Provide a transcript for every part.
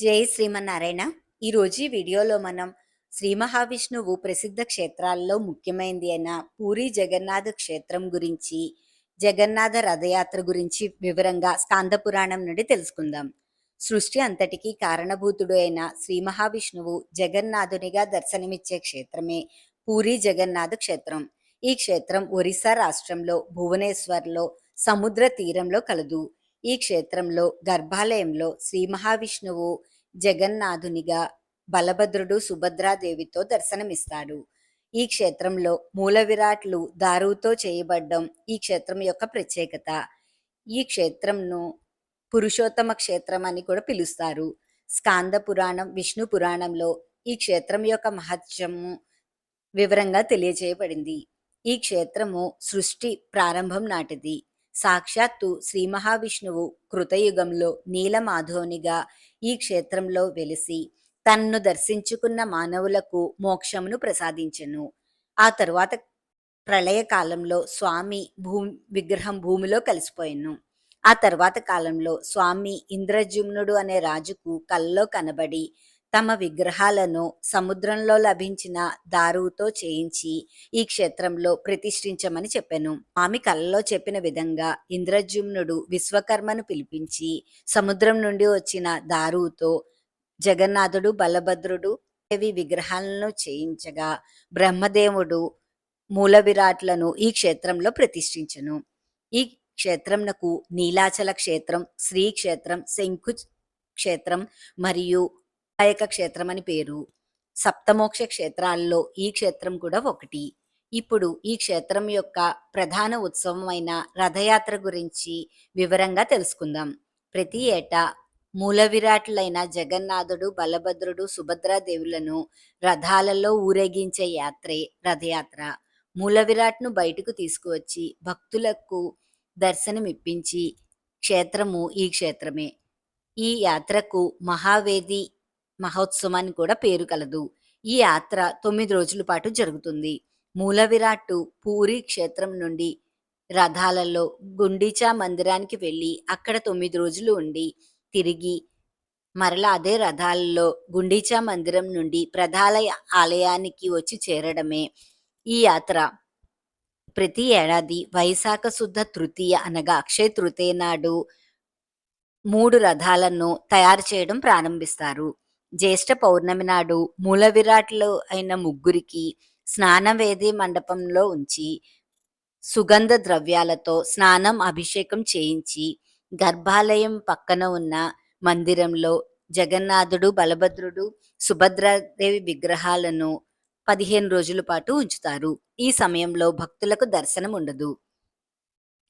జై శ్రీమన్నారాయణ. ఈరోజు ఈ వీడియోలో మనం శ్రీ మహావిష్ణువు ప్రసిద్ధ క్షేత్రాల్లో ముఖ్యమైనది అయిన పూరి జగన్నాథ క్షేత్రం గురించి జగన్నాథ రథయాత్ర గురించి వివరంగా స్కాంద పురాణం నుండి తెలుసుకుందాం. సృష్టి అంతటికీ కారణభూతుడు అయిన శ్రీ మహావిష్ణువు జగన్నాథునిగా దర్శనమిచ్చే క్షేత్రమే పూరి జగన్నాథ క్షేత్రం. ఈ క్షేత్రం ఒరిస్సా రాష్ట్రంలో భువనేశ్వర్లో సముద్ర తీరంలో కలదు. ఈ క్షేత్రంలో గర్భాలయంలో శ్రీ మహావిష్ణువు జగన్నాథునిగా బలభద్రుడు సుభద్రాదేవితో దర్శనమిస్తాడు. ఈ క్షేత్రంలో మూల విరాట్లు దారుతో చేయబడ్డం ఈ క్షేత్రం యొక్క ప్రత్యేకత. ఈ క్షేత్రంను పురుషోత్తమ క్షేత్రం అని కూడా పిలుస్తారు. స్కాంద పురాణం విష్ణు పురాణంలో ఈ క్షేత్రం యొక్క మహత్యము వివరంగా తెలియజేయబడింది ఈ క్షేత్రము సృష్టి ప్రారంభం నాటిది. సాక్షాత్తు శ్రీ మహావిష్ణువు కృతయుగంలో నీలమాధోనిగా ఈ క్షేత్రంలో వెలిసి తన్ను దర్శించుకున్న మానవులకు మోక్షమును ప్రసాదించెను. ఆ తరువాత ప్రళయకాలంలో స్వామి భూమి విగ్రహం భూమిలో కలిసిపోయాను. ఆ తర్వాత కాలంలో స్వామి ఇంద్రజుమ్నుడు అనే రాజుకు కల్లో కనబడి తమ విగ్రహాలను సముద్రంలో లభించిన దారువుతో చేయించి ఈ క్షేత్రంలో ప్రతిష్ఠించమని చెప్పాను. ఆమె కలలో చెప్పిన విధంగా ఇంద్రజుమ్నుడు విశ్వకర్మను పిలిపించి సముద్రం నుండి వచ్చిన దారువుతో జగన్నాథుడు బలభద్రుడు దేవి విగ్రహాలను చేయించగా బ్రహ్మదేవుడు మూల విరాట్లను ఈ క్షేత్రంలో ప్రతిష్ఠించను. ఈ క్షేత్రంనకు నీలాచల క్షేత్రం శ్రీ క్షేత్రం శంకు క్షేత్రం మరియు వినాయక క్షేత్రం అని పేరు. సప్తమోక్ష క్షేత్రాల్లో ఈ క్షేత్రం కూడా ఒకటి. ఇప్పుడు ఈ క్షేత్రం యొక్క ప్రధాన ఉత్సవం అయిన రథయాత్ర గురించి వివరంగా తెలుసుకుందాం. ప్రతి ఏటా మూల విరాట్లైన జగన్నాథుడు బలభద్రుడు సుభద్రాదేవులను రథాలలో ఊరేగించే యాత్రే రథయాత్ర. మూల విరాట్ను బయటకు తీసుకువచ్చి భక్తులకు దర్శనమిప్పించి క్షేత్రము ఈ క్షేత్రమే. ఈ యాత్రకు మహావేది మహోత్సవం అని కూడా పేరు కలదు. ఈ యాత్ర తొమ్మిది రోజుల పాటు జరుగుతుంది. మూల విరాట్టు పూరి క్షేత్రం నుండి రథాలలో గుండీచా మందిరానికి వెళ్ళి అక్కడ తొమ్మిది రోజులు ఉండి తిరిగి మరలా అదే రథాలలో గుండీచా మందిరం నుండి ప్రధాన ఆలయానికి వచ్చి చేరడమే ఈ యాత్ర. ప్రతి ఏడాది వైశాఖ శుద్ధ తృతీయ అనగా అక్షయ తృతీయ నాడు మూడు రథాలను తయారు చేయడం ప్రారంభిస్తారు. జ్యేష్ఠ పౌర్ణమి నాడు మూల విరాట్లు అయిన ముగ్గురికి స్నానవేది మండపంలో ఉంచి సుగంధ ద్రవ్యాలతో స్నానం అభిషేకం చేయించి గర్భాలయం పక్కన ఉన్న మందిరంలో జగన్నాథుడు బలభద్రుడు సుభద్రాదేవి విగ్రహాలను పదిహేను రోజుల పాటు ఉంచుతారు. ఈ సమయంలో భక్తులకు దర్శనం ఉండదు.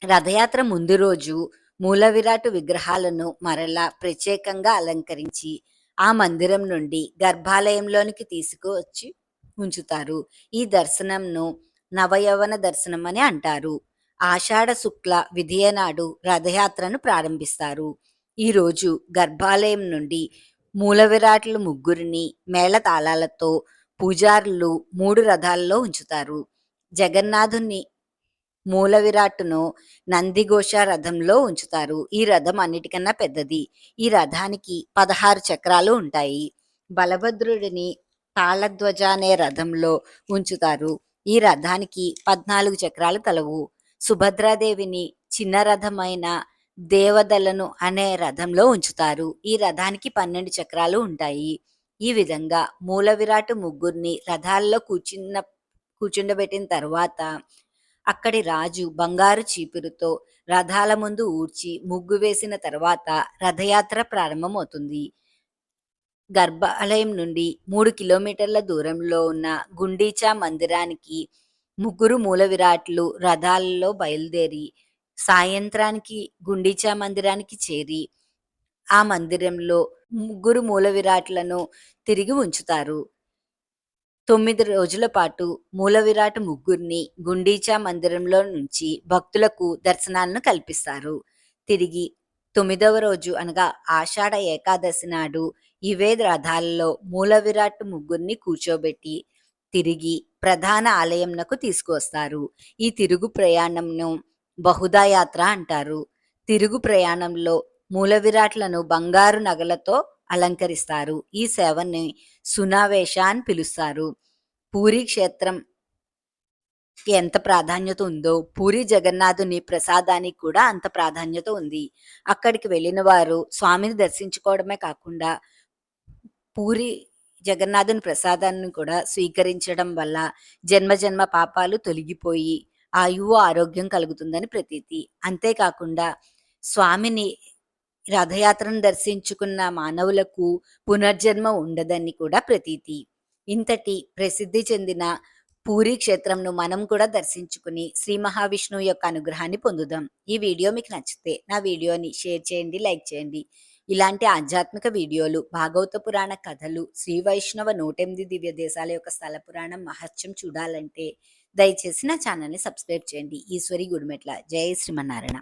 రథయాత్ర ముందు రోజు మూల విరాటు విగ్రహాలను మరలా ప్రత్యేకంగా అలంకరించి ఆ మందిరం నుండి గర్భాలయంలోనికి తీసుకువచ్చి ఉంచుతారు. ఈ దర్శనంను నవయవన దర్శనం అని అంటారు. ఆషాఢ శుక్ల విధియ నాడు రథయాత్రను ప్రారంభిస్తారు. ఈరోజు గర్భాలయం నుండి మూల విరాట్లు ముగ్గురిని మేళతాళాలతో పూజారులు మూడు రథాల్లో ఉంచుతారు. జగన్నాథుని మూల విరాట్టును నందిఘోష రథంలో ఉంచుతారు. ఈ రథం అన్నిటికన్నా పెద్దది. ఈ రథానికి పదహారు చక్రాలు ఉంటాయి. బలభద్రుడిని తాళధ్వజ అనే రథంలో ఉంచుతారు. ఈ రథానికి పద్నాలుగు చక్రాలు కలవు. సుభద్రాదేవిని చిన్న రథమైన దేవదలను అనే రథంలో ఉంచుతారు. ఈ రథానికి పన్నెండు చక్రాలు ఉంటాయి. ఈ విధంగా మూల విరాటు ముగ్గురిని రథాల్లో కూర్చున్న కూర్చుండబెట్టిన తర్వాత అక్కడి రాజు బంగారు చీపురుతో రథాల ముందు ఊడ్చి ముగ్గు వేసిన తర్వాత రథయాత్ర ప్రారంభమవుతుంది. గర్భాలయం నుండి మూడు కిలోమీటర్ల దూరంలో ఉన్న గుండీచా మందిరానికి ముగ్గురు మూల విరాట్లు రథాలలో బయలుదేరి సాయంత్రానికి గుండీచా మందిరానికి చేరి ఆ మందిరంలో ముగ్గురు మూల విరాట్లను తిరిగి ఉంచుతారు. తొమ్మిది రోజుల పాటు మూల విరాట్ ముగ్గురిని గుండీచా మందిరంలో నుంచి భక్తులకు దర్శనాలను కల్పిస్తారు. తిరిగి తొమ్మిదవ రోజు అనగా ఆషాఢ ఏకాదశి నాడు ఇవే రథాలలో మూల విరాట్ ముగ్గురిని కూర్చోబెట్టి తిరిగి ప్రధాన ఆలయంనకు తీసుకువస్తారు. ఈ తిరుగు ప్రయాణంను బహుదా యాత్ర అంటారు. తిరుగు ప్రయాణంలో మూల విరాట్లను బంగారు నగలతో అలంకరిస్తారు. ఈ సేవని సునావేశ అని పిలుస్తారు. పూరి క్షేత్రం ఎంత ప్రాధాన్యత ఉందో పూరి జగన్నాథుని ప్రసాదానికి కూడా అంత ప్రాధాన్యత ఉంది. అక్కడికి వెళ్ళిన వారు స్వామిని దర్శించుకోవడమే కాకుండా పూరి జగన్నాథుని ప్రసాదాన్ని కూడా స్వీకరించడం వల్ల జన్మ జన్మ పాపాలు తొలగిపోయి ఆయువు ఆరోగ్యం కలుగుతుందని ప్రతీతి. అంతేకాకుండా స్వామిని రథయాత్రను దర్శించుకున్న మానవులకు పునర్జన్మ ఉండదని కూడా ప్రతీతి. ఇంతటి ప్రసిద్ధి చెందిన పూరి క్షేత్రంను మనం కూడా దర్శించుకుని శ్రీ మహావిష్ణువు యొక్క అనుగ్రహాన్ని పొందుదాం. ఈ వీడియో మీకు నచ్చితే నా వీడియోని షేర్ చేయండి లైక్ చేయండి. ఇలాంటి ఆధ్యాత్మిక వీడియోలు భాగవత పురాణ కథలు శ్రీ వైష్ణవ నూటెనిమిది దివ్య దేశాల యొక్క స్థల పురాణం మహత్యం చూడాలంటే దయచేసి నా ఛానల్ని సబ్స్క్రైబ్ చేయండి. ఈశ్వరి గుడిమెట్ల. జయ శ్రీమన్నారాయణ.